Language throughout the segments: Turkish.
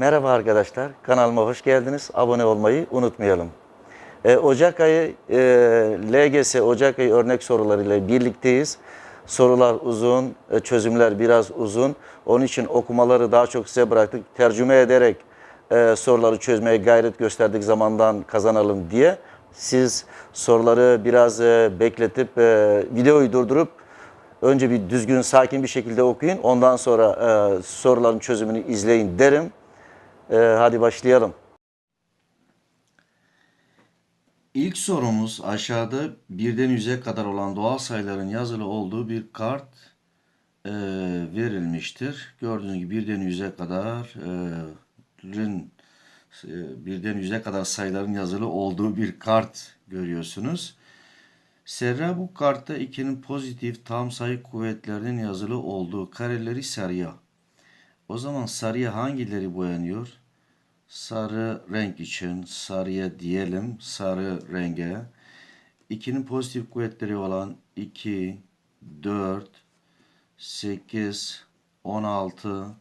Merhaba arkadaşlar, kanalıma hoş geldiniz. Abone olmayı unutmayalım. Ee, Ocak ayı e, LGS Ocak ayı örnek sorularıyla birlikteyiz. Sorular uzun, e, çözümler biraz uzun. Onun için okumaları daha çok size bıraktık. Tercüme ederek e, soruları çözmeye gayret gösterdik zamandan kazanalım diye. Siz soruları biraz e, bekletip e, videoyu durdurup önce bir düzgün, sakin bir şekilde okuyun. Ondan sonra e, soruların çözümünü izleyin derim. E, hadi başlayalım. İlk sorumuz aşağıda birden yüze kadar olan doğal sayıların yazılı olduğu bir kart e, verilmiştir. Gördüğünüz gibi birden yüze kadar e, e, birden yüze kadar sayıların yazılı olduğu bir kart görüyorsunuz. Serra bu kartta 2'nin pozitif tam sayı kuvvetlerinin yazılı olduğu kareleri sarıya. O zaman sarıya hangileri boyanıyor? Sarı renk için sarıya diyelim sarı renge. 2'nin pozitif kuvvetleri olan 2, 4, 8, 16,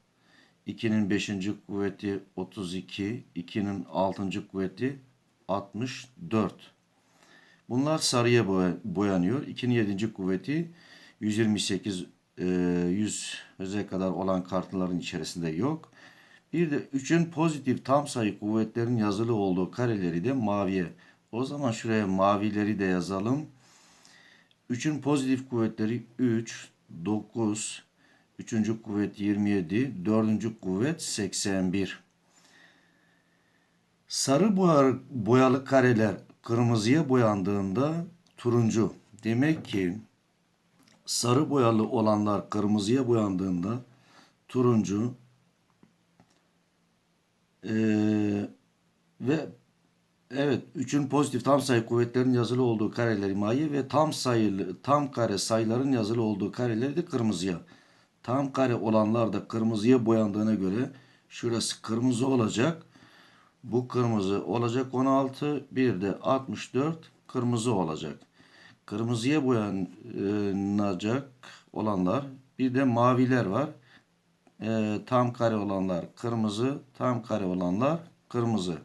2'nin 5. kuvveti 32, 2'nin 6. kuvveti 64. Bunlar sarıya boya- boyanıyor. 2'nin 7. kuvveti 128 e, 100'e kadar olan kartların içerisinde yok. Bir de 3'ün pozitif tam sayı kuvvetlerin yazılı olduğu kareleri de maviye. O zaman şuraya mavileri de yazalım. 3'ün pozitif kuvvetleri 3, 9, 3. kuvvet 27, 4. kuvvet 81. Sarı boya- boyalı kareler kırmızıya boyandığında turuncu. Demek ki sarı boyalı olanlar kırmızıya boyandığında turuncu ee, ve evet 3'ün pozitif tam sayı kuvvetlerin yazılı olduğu kareleri mavi ve tam sayılı tam kare sayıların yazılı olduğu kareleri de kırmızıya. Tam kare olanlar da kırmızıya boyandığına göre şurası kırmızı olacak. Bu kırmızı olacak 16, bir de 64 kırmızı olacak. Kırmızıya boyanacak olanlar bir de maviler var. Ee, tam kare olanlar kırmızı, tam kare olanlar kırmızı.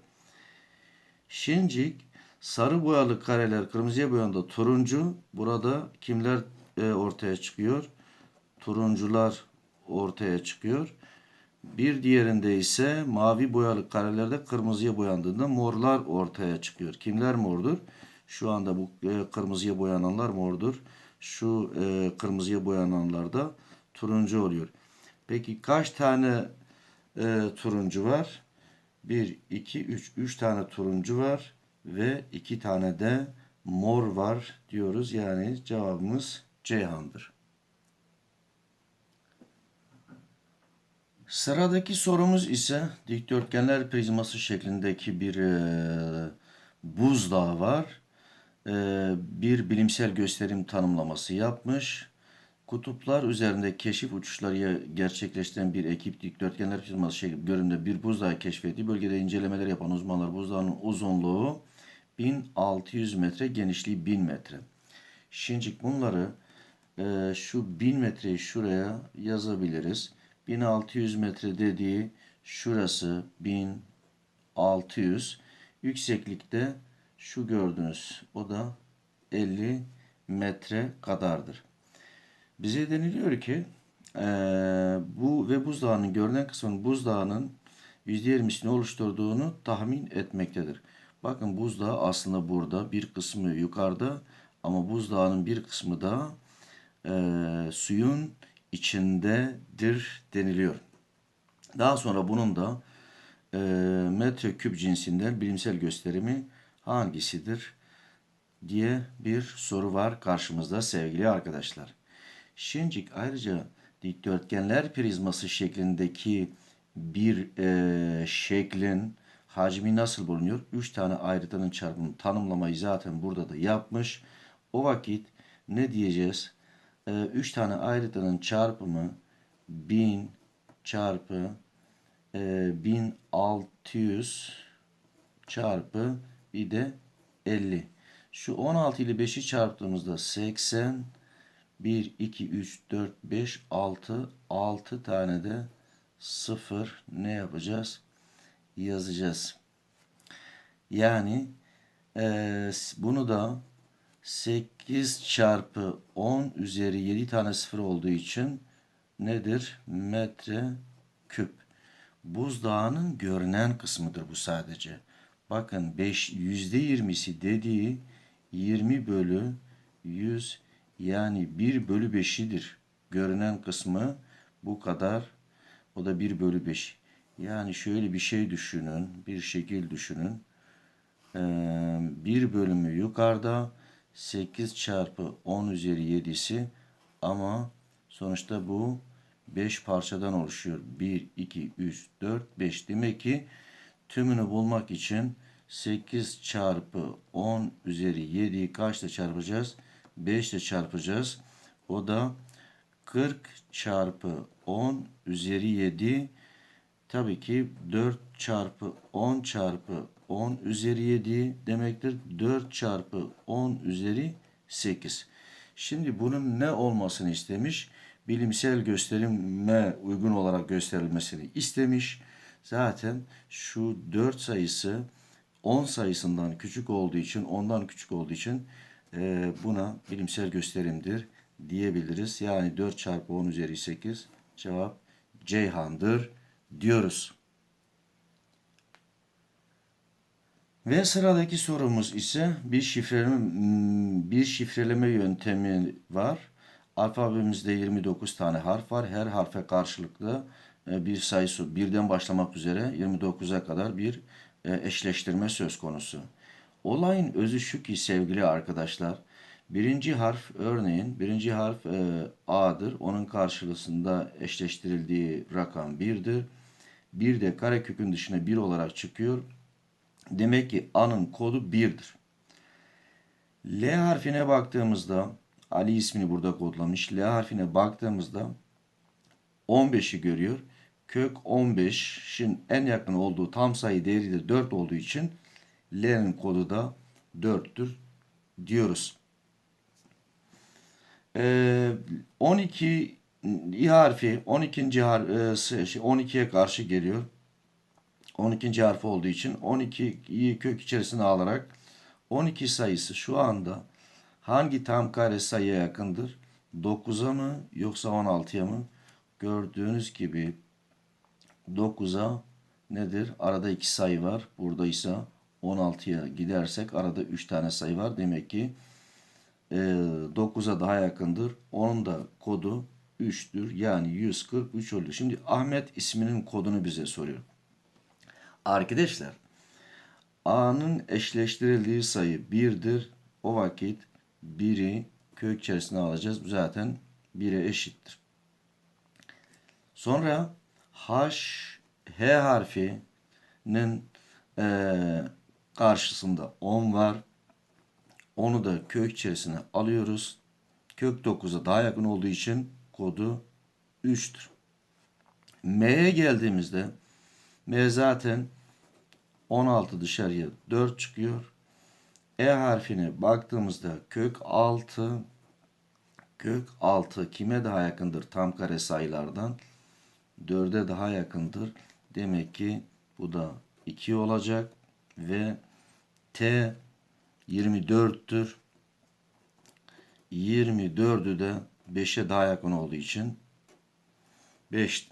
Şincik sarı boyalı kareler kırmızıya boyandı turuncu. Burada kimler e, ortaya çıkıyor? Turuncular ortaya çıkıyor. Bir diğerinde ise mavi boyalı karelerde kırmızıya boyandığında morlar ortaya çıkıyor. Kimler mordur? Şu anda bu e, kırmızıya boyananlar mordur. Şu e, kırmızıya boyananlar da turuncu oluyor. Peki kaç tane e, turuncu var? 1, 2, 3. 3 tane turuncu var ve 2 tane de mor var diyoruz. Yani cevabımız Ceyhan'dır. Sıradaki sorumuz ise dikdörtgenler prizması şeklindeki bir e, buzdağı var. E, bir bilimsel gösterim tanımlaması yapmış. Kutuplar üzerinde keşif uçuşları gerçekleştiren bir ekip dikdörtgenler prizması şeklinde görünümde bir buzdağı keşfetti. Bölgede incelemeler yapan uzmanlar buzdağının uzunluğu 1600 metre, genişliği 1000 metre. Şimdi bunları e, şu 1000 metreyi şuraya yazabiliriz. 1600 metre dediği şurası 1600. Yükseklikte şu gördüğünüz o da 50 metre kadardır. Bize deniliyor ki eee, bu ve buzdağının görünen kısmının buzdağının %20'sini oluşturduğunu tahmin etmektedir. Bakın buzdağı aslında burada bir kısmı yukarıda ama buzdağının bir kısmı da eee, suyun içindedir deniliyor. Daha sonra bunun da eee metreküp cinsinden bilimsel gösterimi hangisidir diye bir soru var karşımızda sevgili arkadaşlar. Şincik ayrıca dikdörtgenler prizması şeklindeki bir eee, şeklin hacmi nasıl bulunuyor? 3 tane ayrıtının çarpımını tanımlamayı zaten burada da yapmış. O vakit ne diyeceğiz? 3 tane ayrıtının çarpımı 1000 çarpı e, 1600 çarpı bir de 50. Şu 16 ile 5'i çarptığımızda 80 1, 2, 3, 4, 5, 6 6 tane de 0 ne yapacağız? yazacağız. Yani eee, bunu da 8 çarpı 10 üzeri 7 tane sıfır olduğu için nedir? Metre küp. Buzdağının görünen kısmıdır bu sadece. Bakın 5 yüzde yirmisi dediği 20 bölü 100 yani 1 bölü 5'idir. Görünen kısmı bu kadar. O da 1 bölü 5. Yani şöyle bir şey düşünün. Bir şekil düşünün. Ee, bir bölümü yukarıda 8 çarpı 10 üzeri 7'si ama sonuçta bu 5 parçadan oluşuyor. 1, 2, 3, 4, 5. Demek ki tümünü bulmak için 8 çarpı 10 üzeri 7'yi kaçla çarpacağız? 5 ile çarpacağız. O da 40 çarpı 10 üzeri 7 tabii ki 4 çarpı 10 çarpı 10 üzeri 7 demektir. 4 çarpı 10 üzeri 8. Şimdi bunun ne olmasını istemiş? Bilimsel gösterime uygun olarak gösterilmesini istemiş. Zaten şu 4 sayısı 10 sayısından küçük olduğu için, ondan küçük olduğu için e, buna bilimsel gösterimdir diyebiliriz. Yani 4 çarpı 10 üzeri 8 cevap Ceyhan'dır diyoruz. Ve sıradaki sorumuz ise bir şifreleme hmm, bir şifreleme yöntemi var. Alfabemizde 29 tane harf var. Her harfe karşılıklı bir sayısı birden başlamak üzere 29'a kadar bir e, eşleştirme söz konusu. Olayın özü şu ki sevgili arkadaşlar. Birinci harf örneğin birinci harf e, A'dır. Onun karşılığında eşleştirildiği rakam 1'dir. Bir de karekökün dışına 1 olarak çıkıyor. Demek ki A'nın kodu 1'dir. L harfine baktığımızda Ali ismini burada kodlamış. L harfine baktığımızda 15'i görüyor. Kök 15'in en yakın olduğu tam sayı değeri de 4 olduğu için L'nin kodu da 4'tür diyoruz. Ee, 12 i harfi 12. har e, şey, 12'ye karşı geliyor. 12. harfi olduğu için 12'yi kök içerisine alarak 12 sayısı şu anda hangi tam kare sayıya yakındır? 9'a mı yoksa 16'ya mı? Gördüğünüz gibi 9'a nedir? Arada 2 sayı var. Burada ise 16'ya gidersek arada 3 tane sayı var. Demek ki e, 9'a daha yakındır. Onun da kodu 3'tür. Yani 143 oluyor. Şimdi Ahmet isminin kodunu bize soruyor. Arkadaşlar A'nın eşleştirildiği sayı 1'dir. O vakit 1'i kök içerisine alacağız. Bu zaten 1'e eşittir. Sonra H, H harfinin eee, karşısında 10 var. Onu da kök içerisine alıyoruz. Kök 9'a daha yakın olduğu için kodu 3'tür. M'ye geldiğimizde M zaten 16 dışarıya 4 çıkıyor. E harfine baktığımızda kök 6 kök 6 kime daha yakındır tam kare sayılardan? 4'e daha yakındır. Demek ki bu da 2 olacak ve T 24'tür. 24'ü de 5'e daha yakın olduğu için 5.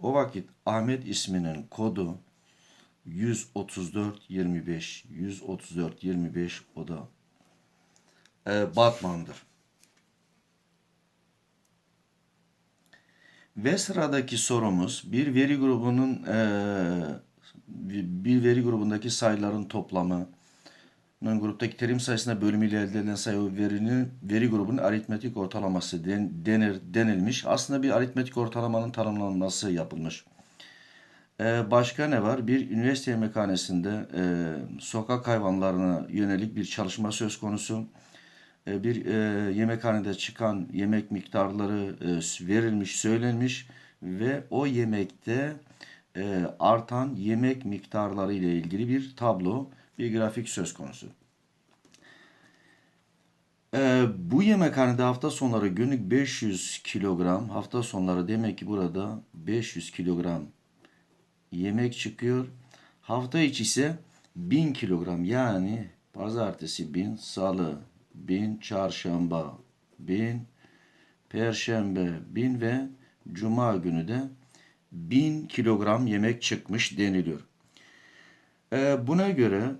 O vakit Ahmet isminin kodu 134 25 134 25 o da e, Batman'dır. Ve sıradaki sorumuz bir veri grubunun e, bir veri grubundaki sayıların toplamı gruptaki terim sayısına bölümüyle elde edilen sayı verinin veri grubunun aritmetik ortalaması den, denir, denilmiş. Aslında bir aritmetik ortalamanın tanımlanması yapılmış. Ee, başka ne var? Bir üniversite yemekhanesinde e, sokak hayvanlarına yönelik bir çalışma söz konusu. E, bir e, yemekhanede çıkan yemek miktarları e, verilmiş, söylenmiş ve o yemekte e, artan yemek miktarları ile ilgili bir tablo, bir grafik söz konusu. E, bu yemekhanede hafta sonları günlük 500 kilogram, hafta sonları demek ki burada 500 kilogram yemek çıkıyor. Hafta içi ise 1000 kilogram yani pazartesi 1000, salı 1000, çarşamba 1000, perşembe 1000 ve cuma günü de 1000 kilogram yemek çıkmış deniliyor. Ee, buna göre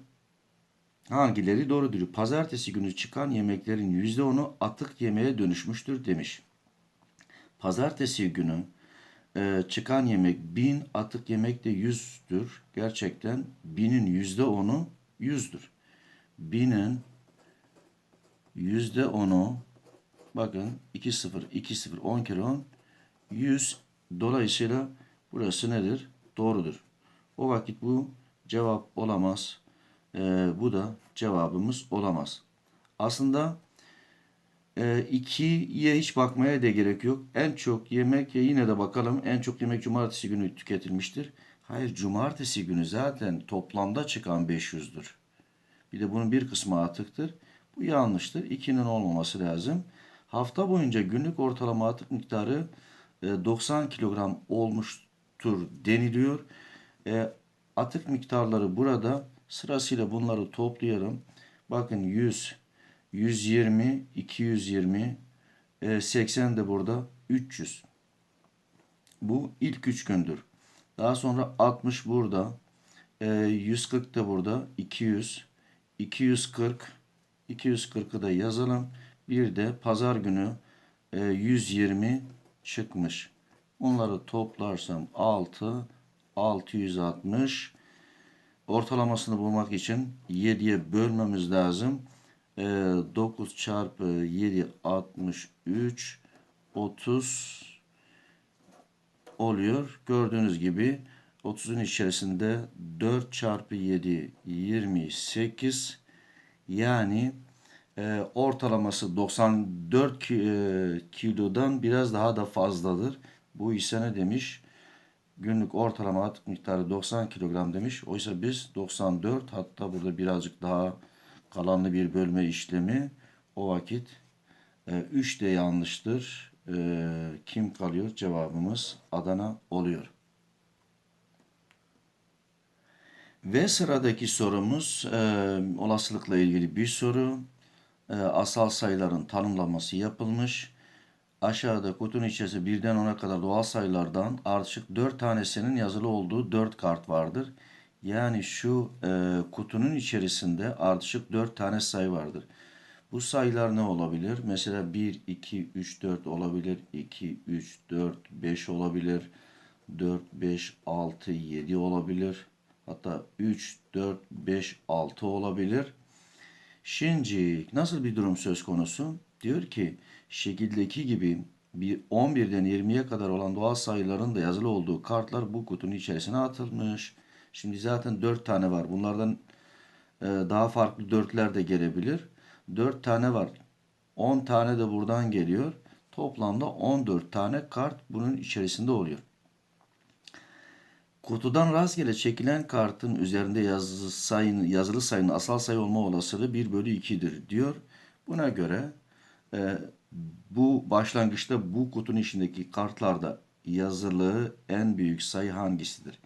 hangileri doğrudur? Pazartesi günü çıkan yemeklerin %10'u atık yemeğe dönüşmüştür demiş. Pazartesi günü e, çıkan yemek 1000 atık yemek de 100'dür. Gerçekten 1000'in %10'u 100'dür. 1000'in %10'u bakın 2 0 2 0 10 kere 10 100 dolayısıyla burası nedir? Doğrudur. O vakit bu cevap olamaz. Ee, bu da cevabımız olamaz. Aslında e, ikiye hiç bakmaya da gerek yok. En çok yemek yine de bakalım. En çok yemek cumartesi günü tüketilmiştir. Hayır cumartesi günü zaten toplamda çıkan 500'dür. Bir de bunun bir kısmı atıktır. Bu yanlıştır. 2'nin olmaması lazım. Hafta boyunca günlük ortalama atık miktarı e, 90 kilogram olmuştur deniliyor. E, Atık miktarları burada sırasıyla bunları toplayalım. Bakın 100, 120, 220, e, 80 de burada 300. Bu ilk üç gündür. Daha sonra 60 burada. E, 140 da burada. 200. 240. 240'ı da yazalım. Bir de pazar günü e, 120 çıkmış. Bunları toplarsam 6, 660. Ortalamasını bulmak için 7'ye bölmemiz lazım. E, 9 çarpı 7 63 30 oluyor. Gördüğünüz gibi 30'un içerisinde 4 çarpı 7 28 yani e, ortalaması 94 ki- e, kilodan biraz daha da fazladır. Bu ise ne demiş? Günlük ortalama atık miktarı 90 kilogram demiş. Oysa biz 94 hatta burada birazcık daha kalanlı bir bölme işlemi o vakit 3 de yanlıştır. E, kim kalıyor? Cevabımız Adana oluyor. Ve sıradaki sorumuz e, olasılıkla ilgili bir soru. E, asal sayıların tanımlaması yapılmış. Aşağıda kutunun içerisinde birden ona kadar doğal sayılardan ardışık 4 tanesinin yazılı olduğu 4 kart vardır. Yani şu e, kutunun içerisinde ardışık 4 tane sayı vardır. Bu sayılar ne olabilir? Mesela 1, 2, 3, 4 olabilir. 2, 3, 4, 5 olabilir. 4, 5, 6, 7 olabilir. Hatta 3, 4, 5, 6 olabilir. Şimdi nasıl bir durum söz konusu? Diyor ki şekildeki gibi bir 11'den 20'ye kadar olan doğal sayıların da yazılı olduğu kartlar bu kutunun içerisine atılmış. Şimdi zaten 4 tane var. Bunlardan e, daha farklı dörtler de gelebilir. 4 tane var. 10 tane de buradan geliyor. Toplamda 14 tane kart bunun içerisinde oluyor. Kutudan rastgele çekilen kartın üzerinde yazılı sayının, yazılı sayının asal sayı olma olasılığı 1 bölü 2'dir diyor. Buna göre e, bu başlangıçta bu kutunun içindeki kartlarda yazılı en büyük sayı hangisidir?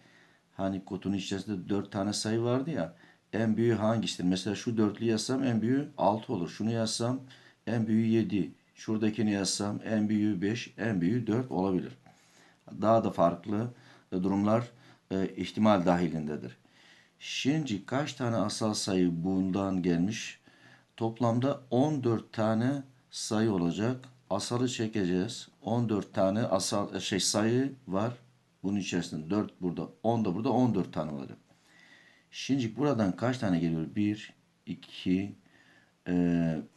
Hani kutunun içerisinde 4 tane sayı vardı ya. En büyüğü hangisidir? Mesela şu dörtlü yazsam en büyüğü 6 olur. Şunu yazsam en büyüğü 7. Şuradakini yazsam en büyüğü 5, en büyüğü 4 olabilir. Daha da farklı durumlar e, ihtimal dahilindedir. Şimdi kaç tane asal sayı bundan gelmiş? Toplamda 14 tane sayı olacak. Asalı çekeceğiz. 14 tane asal şey sayı var. Bunun içerisinde 4 burada, 10 da burada 14 tane olacak. Şimdi buradan kaç tane geliyor? 1, 2,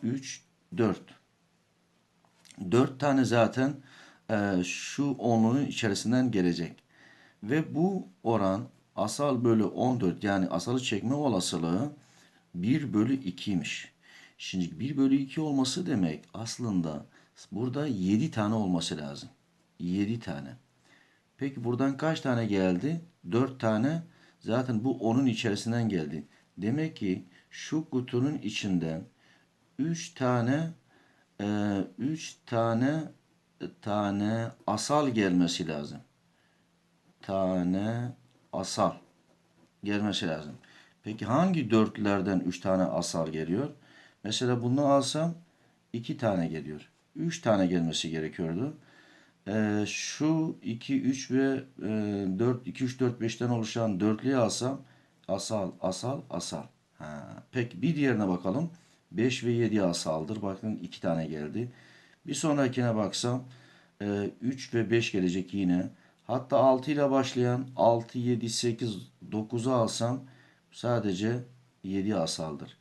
3, 4. 4 tane zaten e, şu onluğun içerisinden gelecek. Ve bu oran asal bölü 14 yani asalı çekme olasılığı 1 bölü 2'ymiş. Şimdi 1 bölü 2 olması demek aslında burada 7 tane olması lazım. 7 tane. Peki buradan kaç tane geldi? 4 tane. Zaten bu onun içerisinden geldi. Demek ki şu kutunun içinden 3 tane 3 tane tane asal gelmesi lazım. Tane asal gelmesi lazım. Peki hangi dörtlülerden 3 tane asal geliyor? Mesela bunu alsam 2 tane geliyor. 3 tane gelmesi gerekiyordu. Ee, şu 2, 3 ve e, 4, 2, 3, 4, 5'ten oluşan dörtlüyü alsam asal, asal, asal. Ha, peki bir diğerine bakalım. 5 ve 7 asaldır. Bakın 2 tane geldi. Bir sonrakine baksam 3 ve 5 gelecek yine. Hatta 6 ile başlayan 6, 7, 8, 9'u alsam sadece 7 asaldır.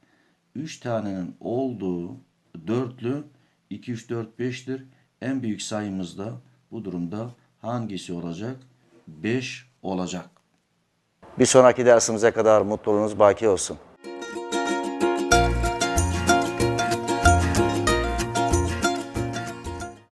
3 tanenin olduğu dörtlü 2, 3, 4, 5'tir. En büyük sayımız da bu durumda hangisi olacak? 5 olacak. Bir sonraki dersimize kadar mutluluğunuz baki olsun.